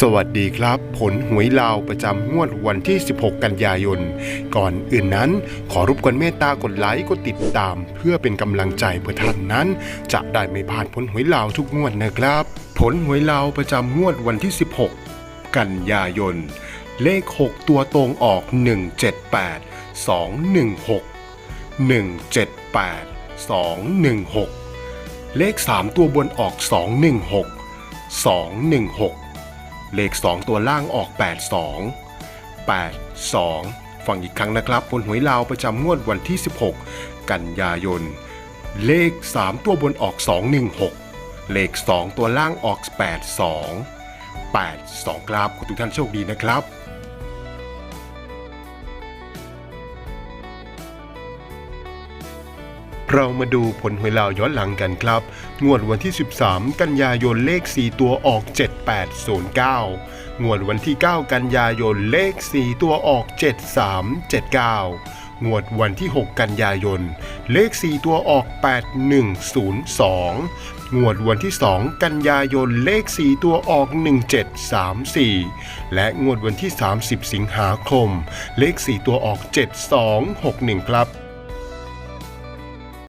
สวัสดีครับ ผลหวยลาวประจำงวดวันที่ 16 กันยายน ก่อนอื่นนั้น ขอรบกวนเมตตากดไลค์กดติดตาม เพื่อเป็นกำลังใจเพื่อท่านนั้น จะได้ไม่พลาดผลหวยลาวทุกงวดนะครับ ผลหวยลาวประจำงวดวันที่ 16 กันยายน เลข 6 ตัวตรงออก 178 216 178 216 เลข 3 ตัวบนออก 216 216 เลข 2 ตัวล่างออก 82 82 ฟังอีกครั้งนะครับบนหวยลาวประจำงวดวันที่ 16 กันยายน เลข 3 ตัวบนออก 216 เลข 2 ตัวล่างออก 82 82 ครับ ขอทุกท่านโชคดีนะครับ เรามาดูผลหวยลาวย้อนหลังกันครับ งวดวันที่ 13 กันยายนเลข 4 ตัวออก 7809 งวดวันที่ 9 กันยายนเลข 4 ตัวออก 7379 งวดวันที่ 6 กันยายน เลข 4 ตัวออก 8102 งวดวันที่ 2 กันยายนเลข 4 ตัวออก 1734 และงวดวันที่ 30 สิงหาคม เลข 4 ตัวออก 7261 ครับ